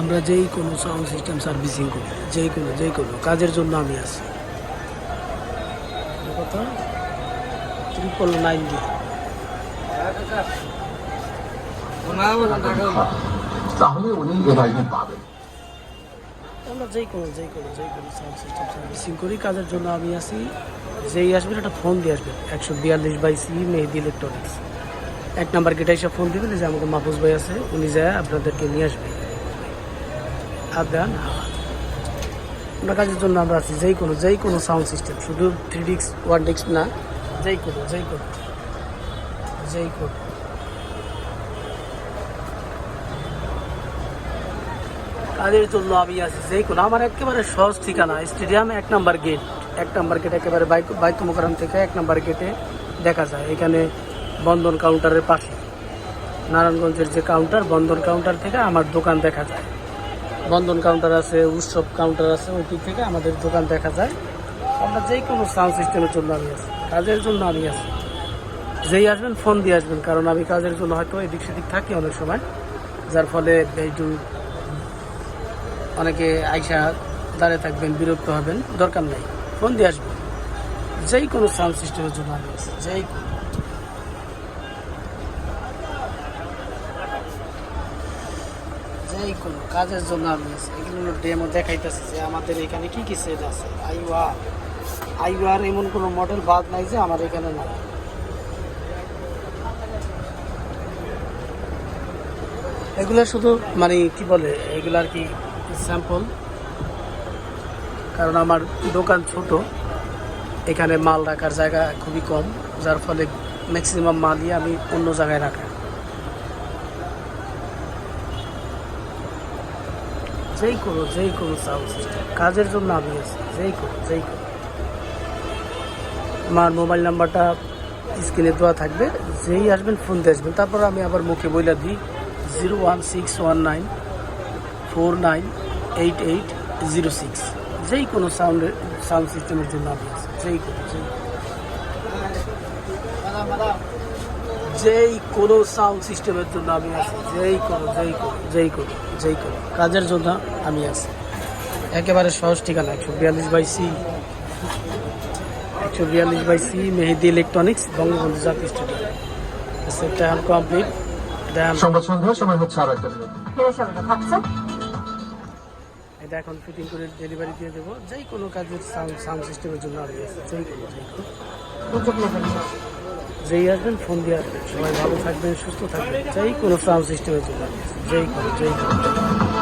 আমরা যেই কোনো সাউন্ড সিস্টেম সার্ভিসিং করি যেই কোনো যেই কোনো কাজের জন্য আমি আছি। কত ট্রিপল নাইন দিয়ে। তাহলে উনি এর পাবেন। আমরা যেই কোনো যেই কোনো যেই কোনো সাউন্ড সিস্টেম সার্ভিসিং করি কাজের জন্য আমি আছি। যেই আসবেন একটা ফোন দিয়ে আসবেন। একশো বিয়াল্লিশ বাই সি মেহেদি ইলেকট্রনিক্স এক নাম্বার গেটে এসে ফোন দিবেন যে আমাকে মাহফুজ ভাই আছে উনি যায় আপনাদেরকে নিয়ে আসবে। আর দেন। আমরা কাজের জন্য আমরা আছি, যেই কোনো যেই কোনো সাউন্ড সিস্টেম শুধু থ্রি ডিক্স ওয়ান ডিক্স না, যেই কোনো যেই কোনো যেই কোনো। কাজের জন্য আমি আছি, যেই কোনো। আমার একেবারে সহজ ঠিকানা, স্টেডিয়াম এক নাম্বার গেট এক নাম্বার গেট একেবারে বাইক বাইক মোকারাম থেকে এক নাম্বার গেটে দেখা যায়, এখানে বন্ধন কাউন্টারের পাশে। নারায়ণগঞ্জের যে কাউন্টার বন্ধন কাউন্টার থেকে আমার দোকান দেখা যায়। বন্ধন কাউন্টার আছে, উৎসব কাউন্টার আছে ওই দিক থেকে আমাদের দোকান দেখা যায়। আমরা যেই কোনো সাউন্ড সিস্টেমের জন্য আমি আছি, কাজের জন্য আমি আছি। যেই আসবেন ফোন দিয়ে আসবেন, কারণ আমি কাজের জন্য হয়তো এদিক সেদিক থাকি অনেক সময়। যার ফলে একটু অনেকে আইসা দাঁড়িয়ে থাকবেন, বিরক্ত হবেন, দরকার নেই। ফোন দিয়ে আসবেন। যেই কোনো সাউন্ড সিস্টেমের জন্য আমি আছি, যেই কোনো। যেই কোনো কাজের জন্য আমি এগুলো ডেমো দেখাইতেছে যে আমাদের এখানে কি কি সেট আছে। আইওয়া, আইওয়ার এমন কোনো মডেল বাদ নাই যে আমার এখানে নাই। এগুলো শুধু মানে কি বলে, এগুলো আর কি স্যাম্পল কারণ আমার দোকান ছোট, এখানে মাল রাখার জায়গা খুবই কম, যার ফলে ম্যাক্সিমাম মালই আমি অন্য জায়গায় রাখা। যেই কোনো যেই কোনো সাউন্ড সিস্টেম কাজের জন্য আমি আছি যেই কোনো যেই কোনো আমার মোবাইল নাম্বারটা স্ক্রিনে দেওয়া থাকবে। যেই আসবেন ফোন দিয়ে আসবেন। তারপর আমি আবার মুখে বইলা দিই। Zero one six one nine four nine eight eight zero six যেই কোনো সাউন্ডের সাউন্ড সিস্টেমের জন্য আমি আছি। যেই কোনো যেই যেই কোনো সাউন্ড সিস্টেমের জন্য আমি আছি। যেই কোনো যেই কোনো যেই কোনো যেই কোনো কাজের জন্য আমি আছি। একেবারে সহজ ঠিকানা একশো বিয়াল্লিশ বাই সি একশো বিয়াল্লিশ by C Mehedi electronics Bangabandhu জাতীয় স্টেডিয়াম। সেটটা এখন কমপ্লিট এটা এখন- সংবাদ সন্ধ্যা সময় হচ্ছে আরও একটা এটা এখন ফিটিং করে ডেলিভারি দিয়ে দেবো। যেই কোনো কাজের সাউন্ড সাউন্ড সিস্টেমের জন্য আমি আছি। যেই কোনো যেই কোনো। যেই আসবেন, ফোন দিয়ে আসবেন। সবাই ভালো থাকবেন, সুস্থ থাকবেন। যেই কোনো সাউন্ড সিস্টেমের জন্য আসবেন যেই কোনো যেই কোনো